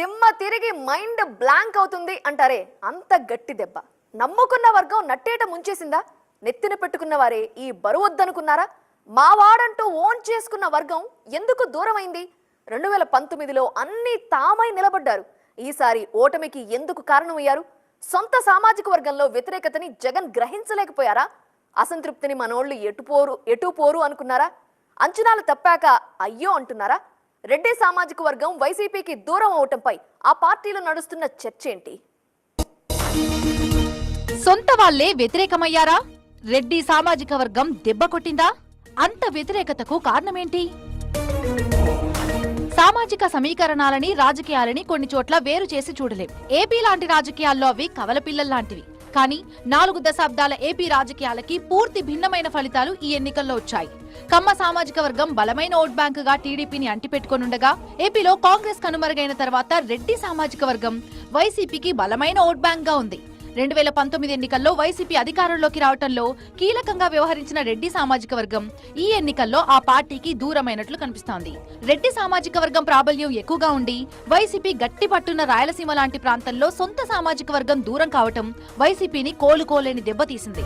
దిమ్మ తిరిగి mind blank అవుతుంది అంటారే. అంత గట్టి దెబ్బ. నమ్ముకున్న వర్గం నట్టేట ముంచేసిందా? నెత్తిన పెట్టుకున్న వారే ఈ బరువు వద్దనుకున్నారా మావాడంటూ ఓన్ చేసుకున్న వర్గం ఎందుకు దూరమైంది? రెండు వేల పంతొమ్మిదిలో అన్ని తామై నిలబడ్డారు. ఈసారి ఓటమికి ఎందుకు కారణమయ్యారు? సొంత సామాజిక వర్గంలో వ్యతిరేకతని జగన్ గ్రహించలేకపోయారా? అసంతృప్తిని మనోళ్ళు ఎటుపోరు ఎటుపోరు అనుకున్నారా? అంచనాలు తప్పాక అయ్యో అంటున్నారా? రెడ్డి సామాజిక వర్గం వైసీపీకి దూరం అవటంపై ఆ పార్టీలో నడుస్తున్న చర్చ ఏంటి? సొంత వాళ్ళే వ్యతిరేకమయ్యారా? రెడ్డి సామాజిక వర్గం దెబ్బ కొట్టిందా? అంత వ్యతిరేకతకు కారణమేంటి? సామాజిక సమీకరణాలని రాజకీయాలని కొన్ని చోట్ల వేరు చేసి చూడలేం. ఏపీ లాంటి రాజకీయాల్లో అవి కవలపిల్లల్లాంటివి కానీ నాలుగు దశాబ్దాల ఏపీ రాజకీయాలకి పూర్తి భిన్నమైన ఫలితాలు ఈ ఎన్నికల్లో వచ్చాయి. కమ్మ సామాజిక వర్గం బలమైన ఓట్ బ్యాంకుగా టీడీపీని అంటిపెట్టుకొనుండగా ఏపీలో కాంగ్రెస్ కనుమరుగైన తర్వాత రెడ్డి సామాజిక వర్గం వైసీపీకి బలమైన ఓట్ బ్యాంక్గా ఉంది. రెండు వేల పంతొమ్మిది ఎన్నికల్లో వైసీపీ అధికారంలోకి రావటంలో కీలకంగా వ్యవహరించిన రెడ్డి సామాజిక వర్గం ఈ ఎన్నికల్లో ఆ పార్టీకి దూరమైనట్లు కనిపిస్తోంది. రెడ్డి సామాజిక వర్గం ప్రాబల్యం ఎక్కువగా ఉండి వైసీపీ గట్టి పట్టున్న రాయలసీమ లాంటి ప్రాంతంలో సొంత సామాజిక వర్గం దూరం కావటం వైసీపీని కోలుకోలేని దెబ్బతీసింది.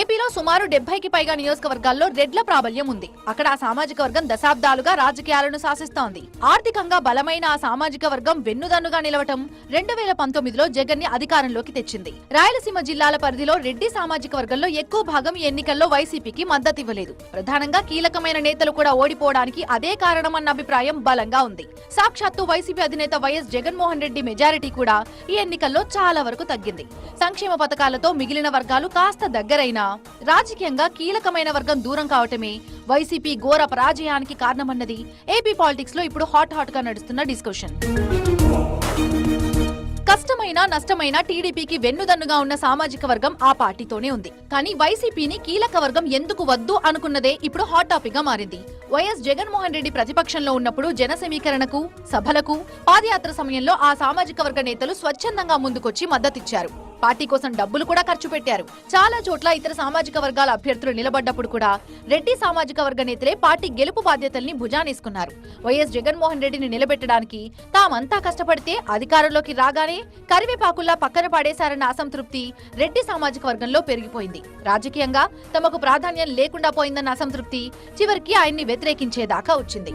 ఏపీలో సుమారు డెబ్బైకి పైగా నియోజకవర్గాల్లో రెడ్ల ప్రాబల్యం ఉంది. అక్కడ ఆ సామాజిక వర్గం దశాబ్దాలుగా రాజకీయాలను శాసిస్తోంది. ఆర్థికంగా బలమైన ఆ సామాజిక వర్గం వెన్నుదన్నుగా నిలవటం రెండు వేల పంతొమ్మిదిలో జగన్ని అధికారంలోకి తెచ్చింది. రాయలసీమ జిల్లాల పరిధిలో రెడ్డి సామాజిక వర్గంలో ఎక్కువ భాగం ఈ ఎన్నికల్లో వైసీపీకి మద్దతు ఇవ్వలేదు ప్రధానంగా కీలకమైన నేతలు కూడా ఓడిపోవడానికి అదే కారణమన్న అభిప్రాయం బలంగా ఉంది. సాక్షాత్తు వైసీపీ అధినేత వైఎస్ జగన్మోహన్ రెడ్డి మెజారిటీ కూడా ఈ ఎన్నికల్లో చాలా వరకు తగ్గింది. సంక్షేమ పథకాలతో మిగిలిన వర్గాలు కాస్త దగ్గరైనా రాజకీయంగా కీలకమైన వర్గం దూరం కావటమే. వైసీపీ ఘోర పరాజయానికి కారణమన్నది ఏపీ పాలిటిక్స్లో ఇప్పుడు హాట్ హాట్గా నడుస్తున్న డిస్కషన్ కష్టమైన నష్టమైన టీడీపీకి వెన్నుదన్నుగా ఉన్న సామాజిక వర్గం ఆ పార్టీతోనే ఉంది. కానీ వైసీపీని కీలక వర్గం ఎందుకు వద్దు అనుకున్నదే ఇప్పుడు హాట్ టాపిక్గా మారింది. వైఎస్ జగన్మోహన్ రెడ్డి ప్రతిపక్షంలో ఉన్నప్పుడు జన సమీకరణకు సభలకు పాదయాత్ర సమయంలో ఆ సామాజిక వర్గ నేతలు స్వచ్ఛందంగా ముందుకొచ్చి మద్దతిచ్చారు. పార్టీ కోసం డబ్బులు కూడా ఖర్చు పెట్టారు. చాలా చోట్ల ఇతర సామాజిక వర్గాల అభ్యర్థులు నిలబడ్డప్పుడు కూడా రెడ్డి సామాజిక వర్గ నేతలే పార్టీ గెలుపు బాధ్యతల్ని భుజానేసుకున్నారు. వైఎస్ జగన్మోహన్ రెడ్డిని నిలబెట్టడానికి తామంతా కష్టపడితే అధికారంలోకి రాగానే కరివేపాకుల్లా పక్కన పడేశారన్న అసంతృప్తి రెడ్డి సామాజిక వర్గంలో పెరిగిపోయింది. రాజకీయంగా తమకు ప్రాధాన్యం లేకుండా పోయిందన్న అసంతృప్తి చివరికి ఆయన్ని వ్యతిరేకించేదాకా వచ్చింది.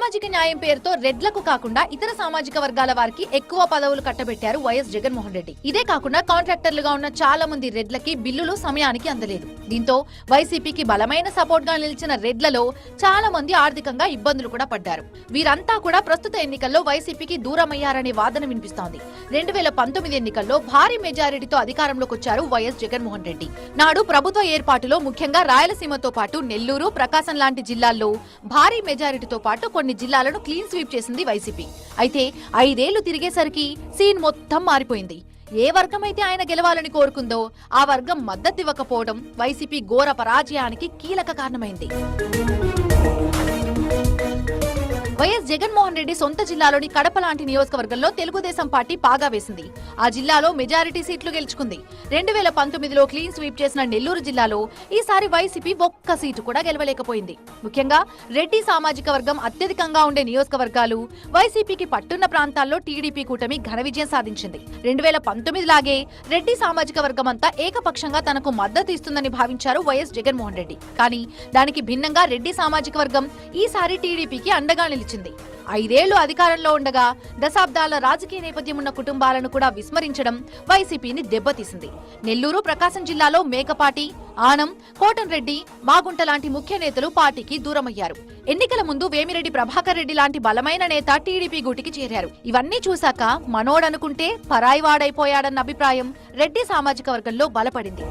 సామాజిక న్యాయం పేరుతో రెడ్లకు కాకుండా ఇతర సామాజిక వర్గాల వారికి ఎక్కువ పదవులు కట్టబెట్టారు వైఎస్ జగన్మోహన్ రెడ్డి. ఇదే కాకుండా కాంట్రాక్టర్లుగా ఉన్న చాలా మంది రెడ్లకి బిల్లులు సమయానికి అందలేదు. దీంతో వైసీపీకి బలమైన సపోర్ట్గా నిలిచిన రెడ్లలో చాలా మంది ఆర్థికంగా ఇబ్బందులు కూడా పడ్డారు. వీరంతా కూడా ప్రస్తుత ఎన్నికల్లో వైసీపీకి దూరమయ్యారనే వాదన వినిపిస్తోంది. రెండు వేల పంతొమ్మిది ఎన్నికల్లో భారీ మెజారిటీతో అధికారంలోకి వచ్చారు వైఎస్ జగన్మోహన్ రెడ్డి. నాడు ప్రభుత్వ ఏర్పాటులో ముఖ్యంగా రాయలసీమతో పాటు నెల్లూరు ప్రకాశం లాంటి జిల్లాల్లో భారీ మెజారిటీతో పాటు కొన్ని జిల్లాలను క్లీన్ స్వీప్ చేసింది వైసీపీ. అయితే ఐదేళ్ళు తిరిగేసరికి సీన్ మొత్తం మారిపోయింది. ఏ వర్గమైతే ఆయన గెలవాలని కోరుకుందో ఆ వర్గం మద్దతివ్వకపోవడం వైసీపీ ఘోర పరాజయానికి కీలక కారణమైంది. వైఎస్ జగన్మోహన్ రెడ్డి సొంత జిల్లాలోని కడప లాంటి నియోజకవర్గంలో తెలుగుదేశం పార్టీ పాగా వేసింది. ఆ జిల్లాలో మెజారిటీ సీట్లు గెలుచుకుంది. రెండు వేల పంతొమ్మిదిలో క్లీన్ స్వీప్ చేసిన నెల్లూరు జిల్లాలో ఈసారి వైసీపీ ఒక్క సీటు కూడా గెలవలేకపోయింది. ముఖ్యంగా రెడ్డి సామాజిక వర్గం అత్యధికంగా ఉండే నియోజకవర్గాలు వైసీపీకి పట్టున్న ప్రాంతాల్లో టీడీపీ కూటమి ఘన విజయం సాధించింది. రెండు వేల పంతొమ్మిది లాగే రెడ్డి సామాజిక వర్గం అంతా ఏకపక్షంగా తనకు మద్దతు ఇస్తుందని భావించారు వైఎస్ జగన్మోహన్ రెడ్డి. కానీ దానికి భిన్నంగా రెడ్డి సామాజిక వర్గం ఈసారి టీడీపీకి అండగా నిలిచింది. ఐదేళ్ళు అధికారంలో ఉండగా దశాబ్దాల రాజకీయ నేపథ్యం ఉన్న కుటుంబాలను కూడా విస్మరించడం వైసీపీని దెబ్బతీసింది. నెల్లూరు ప్రకాశం జిల్లాలో మేకపాటి ఆనం కోటంరెడ్డి మాగుంట లాంటి ముఖ్య నేతలు పార్టీకి దూరమయ్యారు. ఎన్నికల ముందు వేమిరెడ్డి ప్రభాకర్ రెడ్డి లాంటి బలమైన నేత టీడీపీ గుటికి చేరారు. ఇవన్నీ చూశాక మనోడనుకుంటే పరాయివాడైపోయాడన్న అభిప్రాయం రెడ్డి సామాజిక వర్గంలో బలపడింది.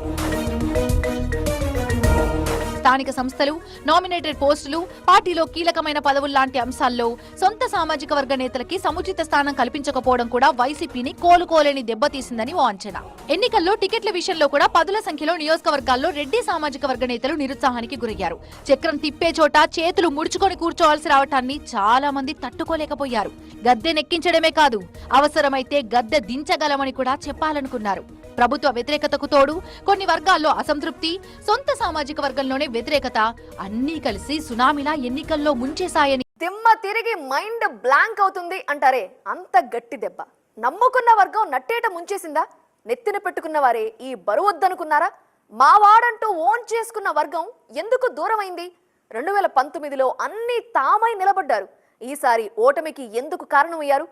స్థానిక సంస్థలు నామినేటెడ్ పోస్టులు పార్టీలో కీలకమైన పదవులు లాంటి అంశాల్లో సొంత సామాజిక వర్గ నేతలకి సముచిత స్థానం కల్పించకపోవడం కూడా వైసీపీని కోలుకోలేని దెబ్బతీసిందని ఓ అంచనా. ఎన్నికల్లో టికెట్ల విషయంలో కూడా పదుల సంఖ్యలో నియోజకవర్గాల్లో రెడ్డి సామాజిక వర్గ నేతలు నిరుత్సాహానికి గురయ్యారు. చక్రం తిప్పే చోట చేతులు ముడుచుకొని కూర్చోవాల్సి రావటాన్ని చాలా మంది తట్టుకోలేకపోయారు. గద్దె నెక్కించడమే కాదు అవసరమైతే గద్దె దించగలమని కూడా చెప్పాలనుకున్నారు. ప్రభుత్వ వ్యతిరేకతకు తోడు కొన్ని వర్గాల్లో అసంతృప్తి సొంత సామాజిక వర్గంలోనే వ్యతిరేకత అన్నీ కలిసి సునామీలా ఎన్నికల్లో ముంచేశాయని. దిమ్మ తిరిగి మైండ్ బ్లాంక్ అవుతుంది అంటారే అంత గట్టి దెబ్బ. నమ్ముకున్న వర్గం నట్టేట ముంచేసిందా? నెత్తిన పెట్టుకున్న వారే ఈ బరువొద్దనుకున్నారా మావాడంటూ మా వాడంటూ ఓన్ చేసుకున్న వర్గం ఎందుకు దూరమైంది? రెండు వేల పంతొమ్మిదిలో అన్ని తామై నిలబడ్డారు. ఈసారి ఓటమికి ఎందుకు కారణమయ్యారు?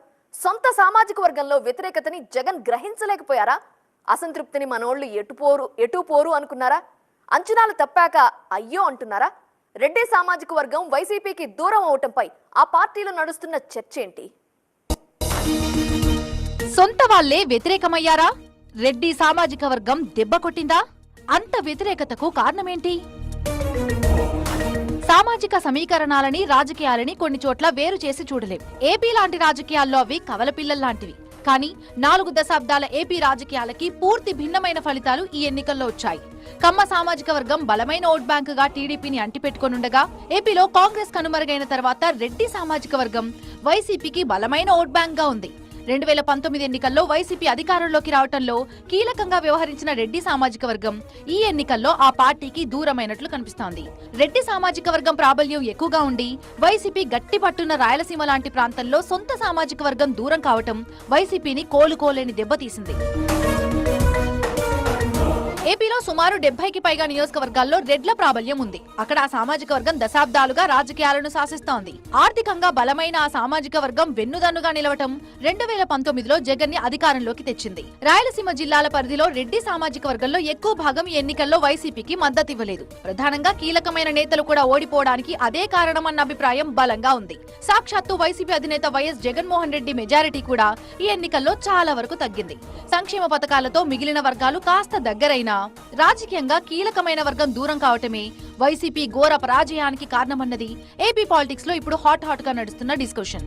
సొంత సామాజిక వర్గంలో వ్యతిరేకతని జగన్ గ్రహించలేకపోయారా? అసంతృప్తిని మనోళ్ళు ఎటుపోరు ఎటు పోరు అనుకున్నారా? అంచనాలు తప్పాక అయ్యో అంటున్నారా? రెడ్డి సామాజిక వర్గం వైసీపీకి దూరం అవటంపై ఆ పార్టీలో నడుస్తున్న చర్చ ఏంటి సొంత వాళ్ళే వ్యతిరేకమయ్యారా? రెడ్డి సామాజిక వర్గం దెబ్బ కొట్టిందా? అంత వ్యతిరేకతకు కారణమేంటి? సామాజిక సమీకరణాలని రాజకీయాలని కొన్ని చోట్ల వేరు చేసి చూడలేం. ఏపీ లాంటి రాజకీయాల్లో అవి కవలపిల్లల్లాంటివి కానీ నాలుగు దశాబ్దాల ఏపీ రాజకీయాలకి పూర్తి భిన్నమైన ఫలితాలు ఈ ఎన్నికల్లో వచ్చాయి. కమ్మ సామాజిక వర్గం బలమైన ఓట్ బ్యాంకుగా టీడీపీని అంటిపెట్టుకొనుండగా ఏపీలో కాంగ్రెస్ కనుమరుగైన తర్వాత రెడ్డి సామాజిక వర్గం వైసీపీకి బలమైన ఓట్ బ్యాంక్గా ఉంది. రెండు వేల పంతొమ్మిది ఎన్నికల్లో వైసీపీ అధికారంలోకి రావటంలో కీలకంగా వ్యవహరించిన రెడ్డి సామాజిక వర్గం ఈ ఎన్నికల్లో ఆ పార్టీకి దూరమైనట్లు కనిపిస్తోంది. రెడ్డి సామాజిక వర్గం ప్రాబల్యం ఎక్కువగా ఉండి వైసీపీ గట్టి పట్టున్న రాయలసీమ లాంటి ప్రాంతంలో సొంత సామాజిక వర్గం దూరం కావటం వైసీపీని కోలుకోలేని దెబ్బతీసింది. ఏపీలో సుమారు డెబ్బైకి పైగా నియోజకవర్గాల్లో రెడ్ల ప్రాబల్యం ఉంది. అక్కడ ఆ సామాజిక వర్గం దశాబ్దాలుగా రాజకీయాలను శాసిస్తోంది. ఆర్థికంగా బలమైన ఆ సామాజిక వర్గం వెన్నుదన్నుగా నిలవటం రెండు వేల పంతొమ్మిదిలో జగన్ని అధికారంలోకి తెచ్చింది. రాయలసీమ జిల్లాల పరిధిలో రెడ్డి సామాజిక వర్గంలో ఎక్కువ భాగం ఈ ఎన్నికల్లో వైసీపీకి మద్దతు ఇవ్వలేదు. ప్రధానంగా కీలకమైన నేతలు కూడా ఓడిపోవడానికి అదే కారణమన్న అభిప్రాయం బలంగా ఉంది. సాక్షాత్తు వైసీపీ అధినేత వైఎస్ జగన్మోహన్ రెడ్డి మెజారిటీ కూడా ఈ ఎన్నికల్లో చాలా వరకు తగ్గింది. సంక్షేమ పథకాలతో మిగిలిన వర్గాలు కాస్త దగ్గరైనా రాజకీయంగా కీలకమైన వర్గం దూరం కావటమే వైసీపీ ఘోర పరాజయానికి కారణమన్నది ఏపీ పాలిటిక్స్లో ఇప్పుడు హాట్ హాట్గా నడుస్తున్న డిస్కషన్.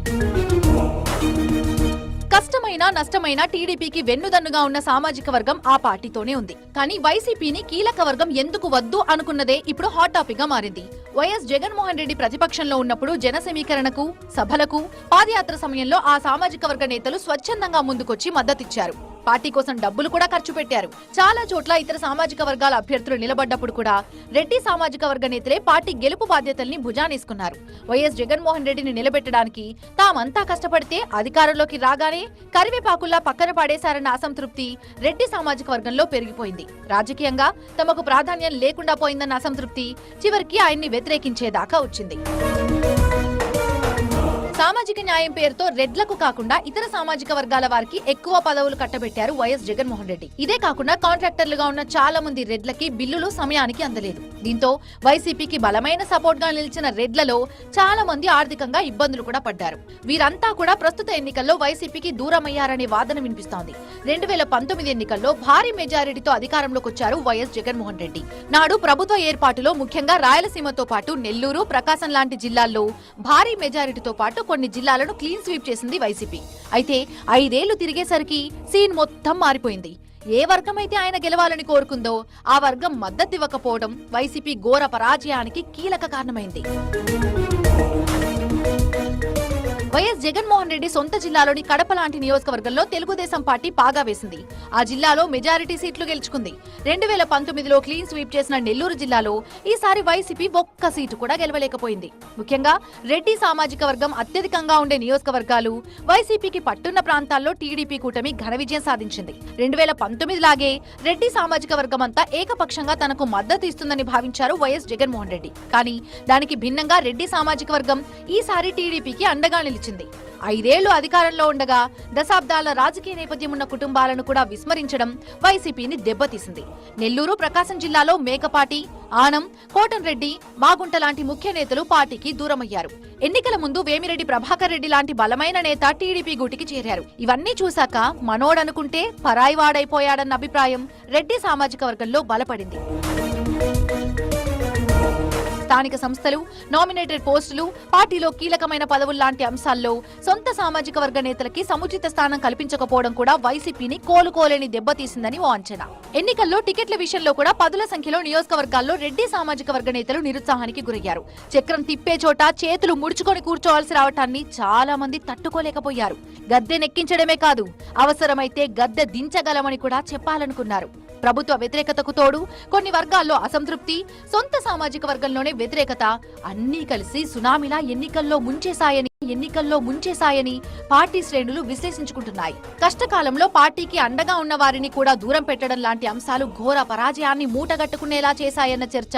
కష్టమైన నష్టమైన టీడీపీకి వెన్నుదన్నుగా ఉన్న సామాజిక వర్గం ఆ పార్టీతోనే ఉంది. కానీ వైసీపీని కీలక వర్గం ఎందుకు వద్దు అనుకున్నదే ఇప్పుడు హాట్ టాపిక్గా మారింది. వైఎస్ జగన్మోహన్ రెడ్డి ప్రతిపక్షంలో ఉన్నప్పుడు జన సమీకరణకు సభలకు పాదయాత్ర సమయంలో ఆ సామాజిక వర్గ నేతలు స్వచ్ఛందంగా ముందుకొచ్చి మద్దతిచ్చారు. పార్టీ కోసం డబ్బులు కూడా ఖర్చు పెట్టారు. చాలా చోట్ల ఇతర సామాజిక వర్గాల అభ్యర్థులు నిలబడ్డప్పుడు కూడా రెడ్డి సామాజిక వర్గ నేతలే పార్టీ గెలుపు బాధ్యతల్ని భుజానేసుకున్నారు. వైఎస్ జగన్మోహన్ రెడ్డిని నిలబెట్టడానికి తామంతా కష్టపడితే అధికారంలోకి రాగానే కరివేపాకుల్లా పక్కన పాడేశారన్న అసంతృప్తి రెడ్డి సామాజిక వర్గంలో పెరిగిపోయింది. రాజకీయంగా తమకు ప్రాధాన్యం లేకుండా పోయిందన్న అసంతృప్తి చివరికి ఆయన్ని వ్యతిరేకించేదాకా వచ్చింది. సామాజిక న్యాయం పేరుతో రెడ్లకు కాకుండా ఇతర సామాజిక వర్గాల వారికి ఎక్కువ పదవులు కట్టబెట్టారు వైఎస్ జగన్మోహన్ రెడ్డి. ఇదే కాకుండా కాంట్రాక్టర్లుగా ఉన్న చాలా మంది రెడ్లకి బిల్లులు సమయానికి అందలేదు. దీంతో వైసీపీకి బలమైన సపోర్ట్గా నిలిచిన రెడ్లలో చాలా మంది ఆర్థికంగా ఇబ్బందులు కూడా పడ్డారు. వీరంతా కూడా ప్రస్తుత ఎన్నికల్లో వైసీపీకి దూరమయ్యారనే వాదన వినిపిస్తోంది. రెండు వేల పంతొమ్మిది ఎన్నికల్లో భారీ మెజారిటీతో అధికారంలోకి వచ్చారు వైఎస్ జగన్మోహన్ రెడ్డి. నాడు ప్రభుత్వ ఏర్పాటులో ముఖ్యంగా రాయలసీమతో పాటు నెల్లూరు ప్రకాశం లాంటి జిల్లాల్లో భారీ మెజారిటీతో పాటు కొన్ని జిల్లాలను క్లీన్ స్వీప్ చేసింది వైసీపీ. అయితే ఐదేళ్ళు తిరిగేసరికి సీన్ మొత్తం మారిపోయింది. ఏ వర్గమైతే ఆయన గెలవాలని కోరుకుందో ఆ వర్గం మద్దతివ్వకపోవడం వైసీపీ ఘోర పరాజయానికి కీలక కారణమైంది. వైఎస్ జగన్మోహన్ రెడ్డి సొంత జిల్లాలోని కడప లాంటి నియోజకవర్గంలో తెలుగుదేశం పార్టీ పాగా వేసింది. ఆ జిల్లాలో మెజారిటీ సీట్లు గెలుచుకుంది. రెండు వేల పంతొమ్మిదిలో క్లీన్ స్వీప్ చేసిన నెల్లూరు జిల్లాలో ఈసారి వైసీపీ ఒక్క సీటు కూడా గెలవలేకపోయింది. ముఖ్యంగా రెడ్డి సామాజిక వర్గం అత్యధికంగా ఉండే నియోజకవర్గాలు వైసీపీకి పట్టున్న ప్రాంతాల్లో టీడీపీ కూటమి ఘన విజయం సాధించింది. రెండు వేల పంతొమ్మిది లాగే రెడ్డి సామాజిక వర్గం అంతా ఏకపక్షంగా తనకు మద్దతు ఇస్తుందని భావించారు వైఎస్ జగన్మోహన్ రెడ్డి. కానీ దానికి భిన్నంగా రెడ్డి సామాజిక వర్గం ఈసారి టీడీపీకి అండగా నిలిచింది ఐదేళ్ళు అధికారంలో ఉండగా దశాబ్దాల రాజకీయ నేపథ్యం ఉన్న కుటుంబాలను కూడా విస్మరించడం వైసీపీని దెబ్బతీసింది. నెల్లూరు ప్రకాశం జిల్లాలో మేకపాటి ఆనం కోటంరెడ్డి మాగుంట లాంటి ముఖ్య నేతలు పార్టీకి దూరమయ్యారు. ఎన్నికల ముందు వేమిరెడ్డి ప్రభాకర్ రెడ్డి లాంటి బలమైన నేత టీడీపీ గూటికి చేరారు. ఇవన్నీ చూశాక మనోడనుకుంటే పరాయివాడైపోయాడన్న అభిప్రాయం రెడ్డి సామాజిక వర్గంలో బలపడింది. స్థానిక సంస్థలు నామినేటెడ్ పోస్టులు పార్టీలో కీలకమైన పదవులు లాంటి అంశాల్లో సొంత సామాజిక వర్గ నేతలకి సముచిత స్థానం కల్పించకపోవడం కూడా వైసీపీని కోలుకోలేని దెబ్బతీసిందని ఓ అంచనా. ఎన్నికల్లో టికెట్ల విషయంలో కూడా పదుల సంఖ్యలో నియోజకవర్గాల్లో రెడ్డి సామాజిక వర్గ నేతలు నిరుత్సాహానికి గురయ్యారు. చక్రం తిప్పే చోట చేతులు ముడుచుకొని కూర్చోవాల్సి రావటాన్ని చాలా మంది తట్టుకోలేకపోయారు. గద్దె నెక్కించడమే కాదు అవసరమైతే గద్దె దించగలమని కూడా చెప్పాలనుకున్నారు. ప్రభుత్వ వ్యతిరేకతకు తోడు కొన్ని వర్గాల్లో అసంతృప్తి సొంత సామాజిక వర్గంలోనే వ్యతిరేకత అన్నీ కలిసి సునామీలా ఎన్నికల్లో ముంచేశాయని ఎన్నికల్లో ముంచేశాయని పార్టీ శ్రేణులు విశ్లేషించుకుంటున్నాయి. కష్టకాలంలో పార్టీకి అండగా ఉన్న వారిని కూడా దూరం పెట్టడం లాంటి అంశాలు ఘోర పరాజయాన్ని మూటగట్టుకునేలా చేశాయన్న చర్చ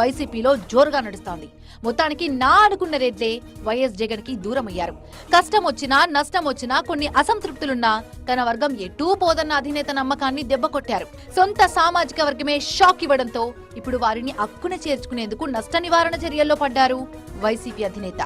వైసీపీలో జోరుగా నడుస్తోంది. మొత్తానికి నా అనుకున్న రెడ్లే వైఎస్ జగన్కి దూరమయ్యారు. కష్టం వచ్చినా నష్టం వచ్చినా కొన్ని అసంతృప్తులున్నా తన వర్గం ఎటూ పోదన్న అధినేత నమ్మకాన్ని దెబ్బకొట్టారు సొంత సామాజిక వర్గమే షాక్ ఇవ్వడంతో ఇప్పుడు వారిని అక్కున చేర్చుకునేందుకు నష్ట నివారణ చర్యల్లో పడ్డారు వైసీపీ అధినేత.